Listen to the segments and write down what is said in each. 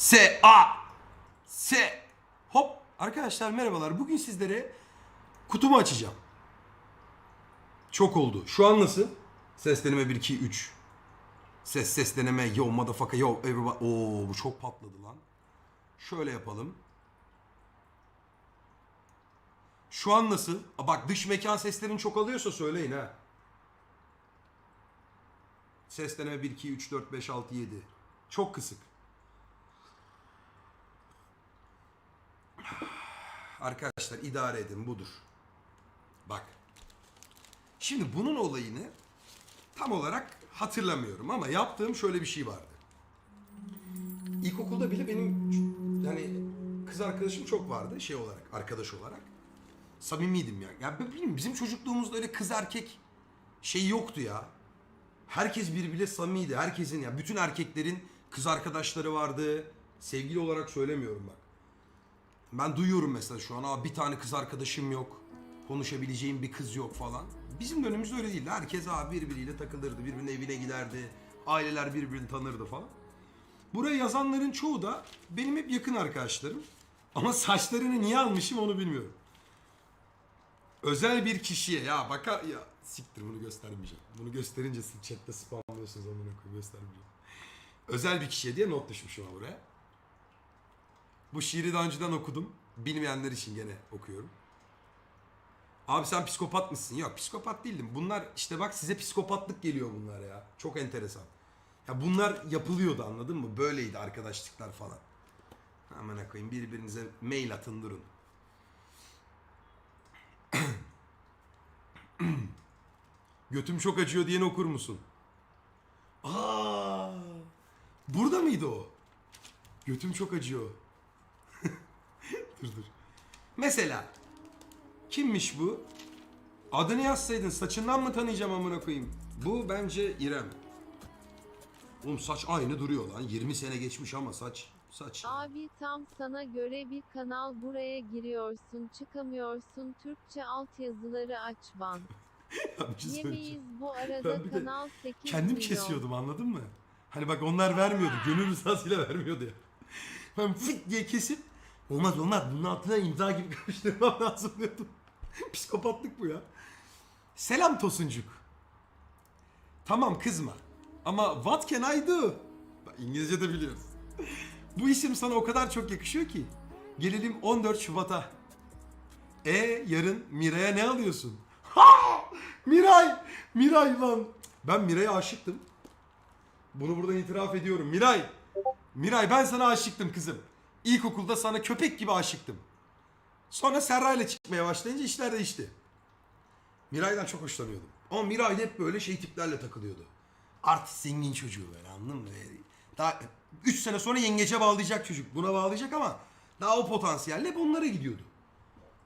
S A S Hop arkadaşlar merhabalar. Bugün sizlere kutumu açacağım. Çok oldu. Şu an nasıl? Ses deneme 1 2 3. Ses ses deneme yo motherfucker yo everybody. Oo bu çok patladı lan. Şöyle yapalım. Şu an nasıl? Aa, Bak dış mekan seslerini çok alıyorsa söyleyin ha. Ses deneme 1 2 3 4 5 6 7. Çok kısık. Arkadaşlar idare edin budur. Bak. Şimdi bunun olayını tam olarak hatırlamıyorum ama yaptığım şöyle bir şey vardı. İlkokulda bile benim yani kız arkadaşım çok vardı şey olarak arkadaş olarak. Samimiydim ya. Ya bilmiyorum bizim çocukluğumuzda öyle kız erkek şey yoktu ya. Herkes birbiriyle samimiydi. Herkesin ya bütün erkeklerin kız arkadaşları vardı. Sevgili olarak söylemiyorum bak. Ben duyuyorum mesela şu an Aa, bir tane kız arkadaşım yok. Konuşabileceğim bir kız yok falan. Bizim dönemimizde öyle değildi. Herkes abi birbiriyle takılırdı. Birbirinin evine giderdi. Aileler birbirini tanırdı falan. Buraya yazanların çoğu da benim hep yakın arkadaşlarım. Ama saçlarını niye almışım onu bilmiyorum. Özel bir kişiye ya bakar ya siktir bunu göstermeyeceğim. Bunu gösterince siz chatte spamlıyorsunuz amına koyayım göstermeyeceğim. Özel bir kişiye diye not düşmüşüm buraya. Bu şiiri daha önceden okudum. Bilmeyenler için gene okuyorum. Abi sen psikopat mısın? Yok psikopat değildim. Bunlar işte bak size psikopatlık geliyor bunlar ya. Çok enteresan. Ya bunlar yapılıyordu anladın mı? Böyleydi arkadaşlıklar falan. Aman koyayım birbirinize mail atın durun. Götüm çok acıyor diyeni okur musun? Aa! Burada mıydı o? Götüm çok acıyor. Dur dur. Mesela kimmiş bu? Adını yazsaydın saçından mı tanıyacağım amına koyayım? Bu bence İrem. Oğlum saç aynı duruyor lan. 20 sene geçmiş ama saç saç. Abi tam sana göre bir kanal buraya giriyorsun çıkamıyorsun Türkçe altyazıları aç ban. Şey. Yemeyiz bu arada Ben kanal 8 Kendim milyon. kesiyordum anladın mı? Hani bak onlar vermiyordu. Gönül rızasıyla vermiyordu ya. Ben fıt diye kesip olmaz olmaz bunun altına imza gibi kapıştırmam lazım diyordum. Psikopatlık bu ya. Selam Tosuncuk. Tamam kızma. Ama what can I do? İngilizce de biliyoruz. Bu isim sana o kadar çok yakışıyor ki. Gelelim 14 Şubat'a. E yarın Miray'a ne alıyorsun? Ha! Miray! Miray lan. Ben Miray'a aşıktım. Bunu buradan itiraf ediyorum. Miray! Miray ben sana aşıktım kızım. İlkokulda sana köpek gibi aşıktım. Sonra Serra ile çıkmaya başlayınca işler değişti. Miray'dan çok hoşlanıyordum. Ama Miray hep böyle şey tiplerle takılıyordu. Artist zengin çocuğu böyle anladın mı? Daha 3 sene sonra yengece bağlayacak çocuk. Buna bağlayacak ama daha o potansiyelle hep onlara gidiyordu.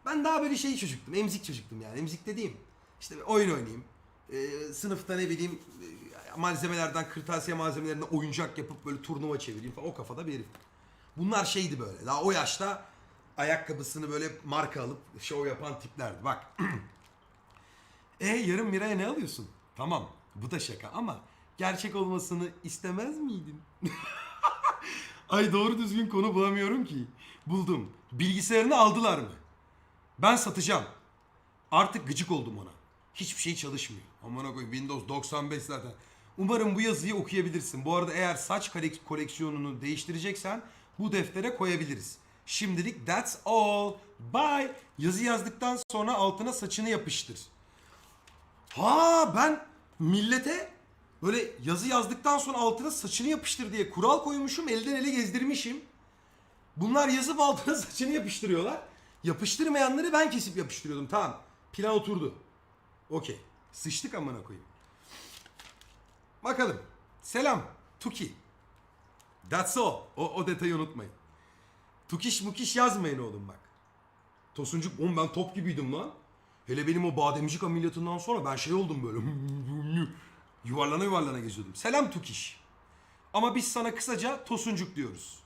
Ben daha böyle şey çocuktum. Emzik çocuktum yani. Emzik dediğim. işte oyun oynayayım. Ee, sınıfta ne bileyim e, malzemelerden, kırtasiye malzemelerinden oyuncak yapıp böyle turnuva çevireyim falan. O kafada bir herif. Bunlar şeydi böyle. Daha o yaşta ayakkabısını böyle marka alıp şov yapan tiplerdi. Bak. e yarın Miray'a ne alıyorsun? Tamam. Bu da şaka ama gerçek olmasını istemez miydin? Ay doğru düzgün konu bulamıyorum ki. Buldum. Bilgisayarını aldılar mı? Ben satacağım. Artık gıcık oldum ona. Hiçbir şey çalışmıyor. Aman koyayım Windows 95 zaten. Umarım bu yazıyı okuyabilirsin. Bu arada eğer saç kolek- koleksiyonunu değiştireceksen bu deftere koyabiliriz. Şimdilik that's all. Bye. Yazı yazdıktan sonra altına saçını yapıştır. Ha ben millete böyle yazı yazdıktan sonra altına saçını yapıştır diye kural koymuşum. Elden ele gezdirmişim. Bunlar yazıp altına saçını yapıştırıyorlar. Yapıştırmayanları ben kesip yapıştırıyordum. Tamam. Plan oturdu. Okey. Sıçtık amına koyayım. Bakalım. Selam. Tuki. That's all. O, o detayı unutmayın. Tukiş mukiş yazmayın oğlum bak. Tosuncuk oğlum ben top gibiydim lan. Hele benim o bademcik ameliyatından sonra ben şey oldum böyle. yuvarlana yuvarlana geziyordum. Selam Tukiş. Ama biz sana kısaca Tosuncuk diyoruz.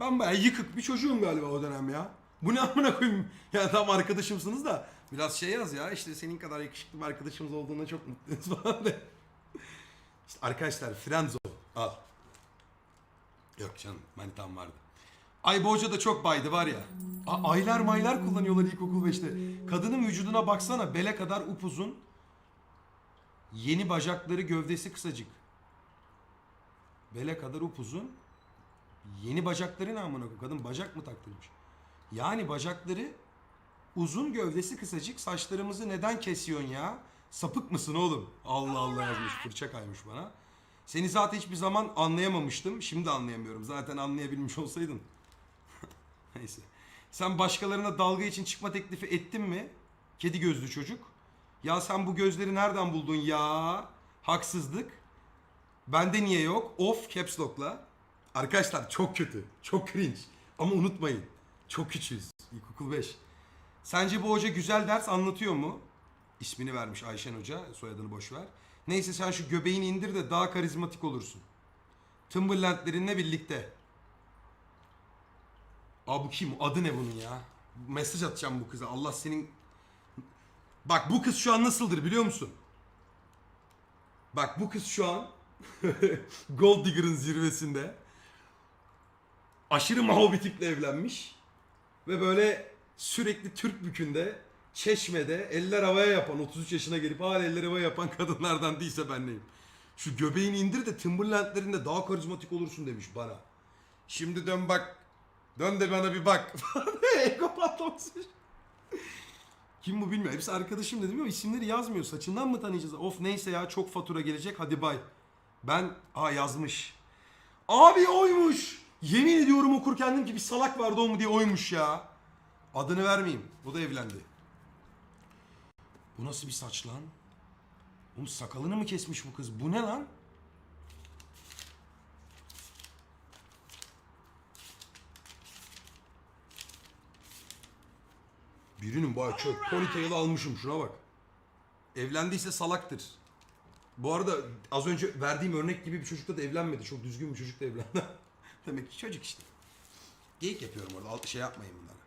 Ben bayağı yıkık bir çocuğum galiba o dönem ya. Bu ne amına koyayım? Ya tam arkadaşımsınız da biraz şey yaz ya işte senin kadar yakışıklı bir arkadaşımız olduğuna çok mutluyuz falan de. İşte arkadaşlar al. Yok canım manitam vardı. Ay hoca da çok baydı var ya. A- aylar maylar kullanıyorlar ilkokul 5'te. Kadının vücuduna baksana bele kadar upuzun. Yeni bacakları gövdesi kısacık. Bele kadar upuzun. Yeni bacakları ne amına koyayım? Kadın bacak mı taktırmış? Yani bacakları uzun gövdesi kısacık. Saçlarımızı neden kesiyorsun ya? Sapık mısın oğlum? Allah Allah yazmış fırça kaymış bana. Seni zaten hiçbir zaman anlayamamıştım. Şimdi anlayamıyorum. Zaten anlayabilmiş olsaydın. Neyse. Sen başkalarına dalga için çıkma teklifi ettin mi? Kedi gözlü çocuk. Ya sen bu gözleri nereden buldun ya? Haksızlık. Bende niye yok? Of caps lock'la. Arkadaşlar çok kötü. Çok cringe. Ama unutmayın. Çok küçüğüz. İlkokul 5. Sence bu hoca güzel ders anlatıyor mu? İsmini vermiş Ayşen Hoca. Soyadını boş ver. Neyse sen şu göbeğini indir de daha karizmatik olursun. Timberland'lerinle birlikte. Aa bu kim? Adı ne bunun ya? Mesaj atacağım bu kıza. Allah senin... Bak bu kız şu an nasıldır biliyor musun? Bak bu kız şu an Gold Digger'ın zirvesinde. Aşırı maho bir tiple evlenmiş. Ve böyle sürekli Türk bükünde, çeşmede eller havaya yapan, 33 yaşına gelip hala eller havaya yapan kadınlardan değilse ben neyim? Şu göbeğini indir de Timberland'lerinde daha karizmatik olursun demiş bana. Şimdi dön bak. Dön de bana bir bak. Ego patlaması. Kim bu bilmiyorum. Hepsi arkadaşım dedim ama isimleri yazmıyor. Saçından mı tanıyacağız? Of neyse ya çok fatura gelecek hadi bay. Ben aa yazmış. Abi oymuş. Yemin ediyorum okurken dedim ki bir salak vardı o mu diye oymuş ya. Adını vermeyeyim. O da evlendi. Bu nasıl bir saç lan? Oğlum sakalını mı kesmiş bu kız? Bu ne lan? Birinin bayağı çok ponytail almışım şuna bak. Evlendiyse salaktır. Bu arada az önce verdiğim örnek gibi bir çocukla da evlenmedi. Çok düzgün bir çocukla evlendi. Demek ki çocuk işte. Geyik yapıyorum orada. Şey yapmayın bunlara.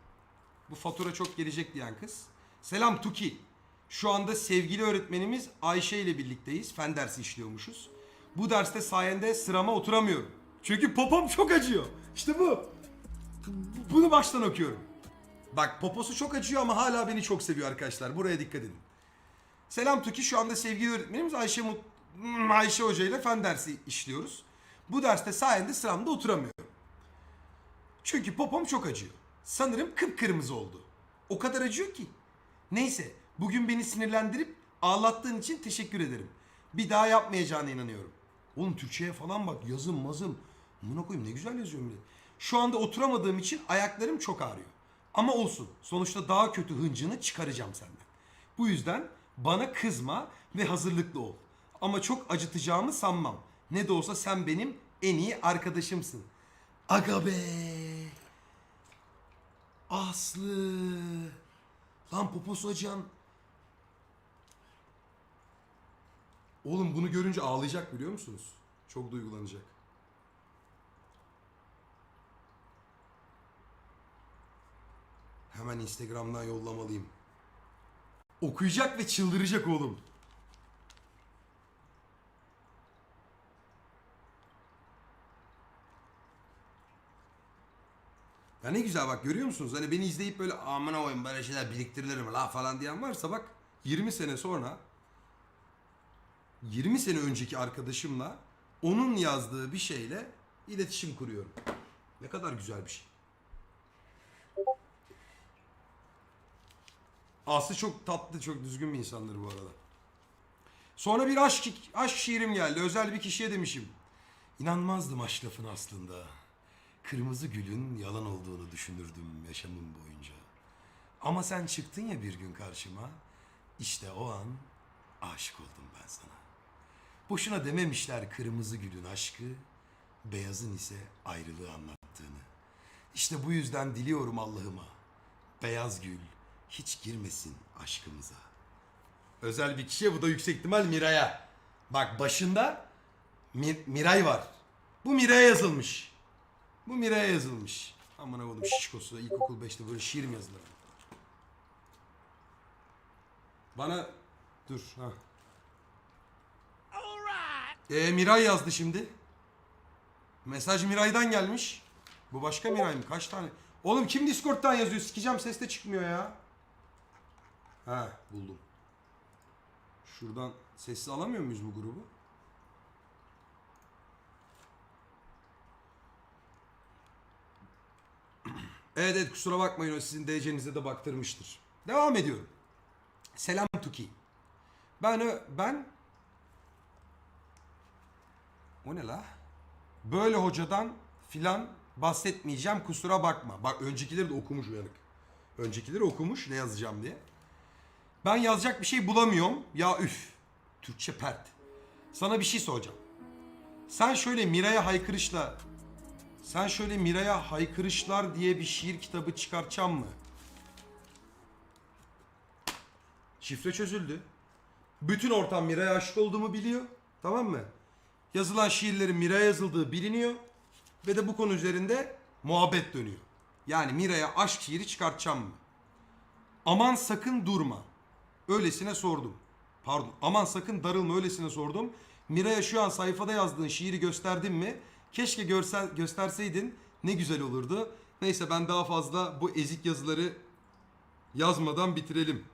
Bu fatura çok gelecek diyen kız. Selam Tuki. Şu anda sevgili öğretmenimiz Ayşe ile birlikteyiz. Fen dersi işliyormuşuz. Bu derste sayende sırama oturamıyorum. Çünkü popom çok acıyor. İşte bu. Bunu baştan okuyorum. Bak poposu çok acıyor ama hala beni çok seviyor arkadaşlar. Buraya dikkat edin. Selam Tuki. Şu anda sevgili öğretmenimiz Ayşe Mut Hmm, Ayşe Hoca ile fen dersi işliyoruz. Bu derste sayende sıramda oturamıyorum. Çünkü popom çok acıyor. Sanırım kıpkırmızı oldu. O kadar acıyor ki. Neyse, bugün beni sinirlendirip ağlattığın için teşekkür ederim. Bir daha yapmayacağına inanıyorum. Oğlum Türkçe'ye falan bak, yazım mazım. Buna koyayım ne güzel yazıyorum bile. Şu anda oturamadığım için ayaklarım çok ağrıyor. Ama olsun, sonuçta daha kötü hıncını çıkaracağım senden. Bu yüzden bana kızma ve hazırlıklı ol. Ama çok acıtacağımı sanmam. Ne de olsa sen benim en iyi arkadaşımsın. Aga be. Aslı. Lan poposu acıyan. Oğlum bunu görünce ağlayacak biliyor musunuz? Çok duygulanacak. Hemen Instagram'dan yollamalıyım. Okuyacak ve çıldıracak oğlum. Ya ne güzel bak görüyor musunuz? Hani beni izleyip böyle aman koyayım böyle şeyler biriktirilir la falan diyen varsa bak 20 sene sonra 20 sene önceki arkadaşımla onun yazdığı bir şeyle iletişim kuruyorum. Ne kadar güzel bir şey. Aslı çok tatlı, çok düzgün bir insandır bu arada. Sonra bir aşk, aşk şiirim geldi. Özel bir kişiye demişim. İnanmazdım aşk lafına aslında. Kırmızı gülün yalan olduğunu düşünürdüm yaşamım boyunca. Ama sen çıktın ya bir gün karşıma. İşte o an aşık oldum ben sana. Boşuna dememişler kırmızı gülün aşkı, beyazın ise ayrılığı anlattığını. İşte bu yüzden diliyorum Allah'ıma. Beyaz gül hiç girmesin aşkımıza. Özel bir kişiye bu da yüksek ihtimal Miray'a. Bak başında Mi- Miray var. Bu Miray'a yazılmış. Bu Miray'a yazılmış. Aman oğlum şişkosu ilkokul 5'te böyle şiir mi yazılır? Bana dur ha. Ee, Miray yazdı şimdi. Mesaj Miray'dan gelmiş. Bu başka Miray mı? Kaç tane? Oğlum kim Discord'dan yazıyor? Sikeceğim ses de çıkmıyor ya. Ha buldum. Şuradan sessiz alamıyor muyuz bu grubu? Evet evet kusura bakmayın o sizin DC'nize de baktırmıştır. Devam ediyorum. Selam Tuki. Ben ben o ne la? Böyle hocadan filan bahsetmeyeceğim kusura bakma. Bak öncekileri de okumuş uyanık. Öncekileri okumuş ne yazacağım diye. Ben yazacak bir şey bulamıyorum. Ya üf. Türkçe pert. Sana bir şey soracağım. Sen şöyle Miray'a haykırışla sen şöyle Miray'a haykırışlar diye bir şiir kitabı çıkartacağım mı? Şifre çözüldü. Bütün ortam Miray'a aşık olduğumu biliyor. Tamam mı? Yazılan şiirlerin Miray'a yazıldığı biliniyor. Ve de bu konu üzerinde muhabbet dönüyor. Yani Miray'a aşk şiiri çıkartacağım mı? Aman sakın durma. Öylesine sordum. Pardon. Aman sakın darılma öylesine sordum. Miray'a şu an sayfada yazdığın şiiri gösterdin mi? Keşke görsel, gösterseydin ne güzel olurdu. Neyse ben daha fazla bu ezik yazıları yazmadan bitirelim.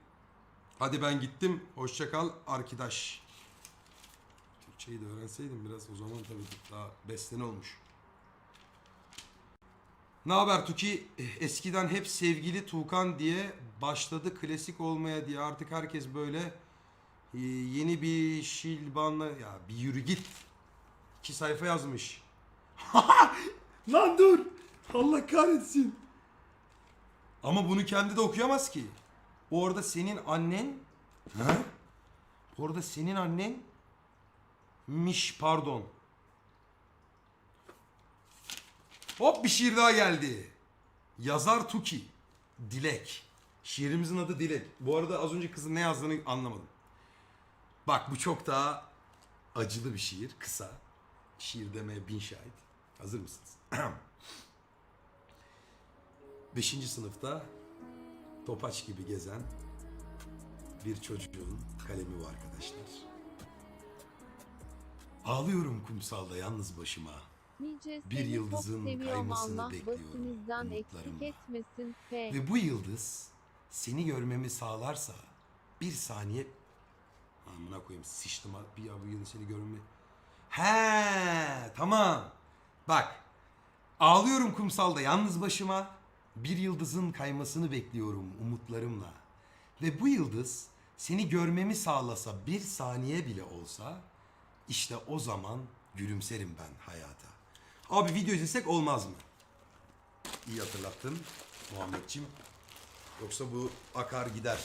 Hadi ben gittim. Hoşça kal arkadaş. Türkçeyi de öğrenseydim biraz o zaman tabii daha besten olmuş. Ne haber Tuki? Eh, Eskiden hep sevgili Tuğkan diye başladı klasik olmaya diye artık herkes böyle e, yeni bir şilbanla ya bir yürü git. İki sayfa yazmış. Lan dur. Allah kahretsin. Ama bunu kendi de okuyamaz ki. Orada senin annen ha? Orada senin annen miş pardon. Hop bir şiir daha geldi. Yazar Tuki. Dilek. Şiirimizin adı Dilek. Bu arada az önce kızın ne yazdığını anlamadım. Bak bu çok daha acılı bir şiir. Kısa. Şiir demeye bin şahit. Hazır mısınız? Beşinci sınıfta topaç gibi gezen bir çocuğun kalemi bu arkadaşlar. Ağlıyorum kumsalda yalnız başıma. Nice Bir yıldızın kaymasını Allah bekliyorum eksik umutlarımla. etmesin. F. Ve bu yıldız seni görmemi sağlarsa bir saniye amına koyayım sıçtım bir ya bu yıldız seni görmemi. He tamam. Bak ağlıyorum kumsalda yalnız başıma bir yıldızın kaymasını bekliyorum umutlarımla. Ve bu yıldız seni görmemi sağlasa bir saniye bile olsa işte o zaman gülümserim ben hayata. Abi video izlesek olmaz mı? İyi hatırlattın Muhammedciğim. Yoksa bu akar gider.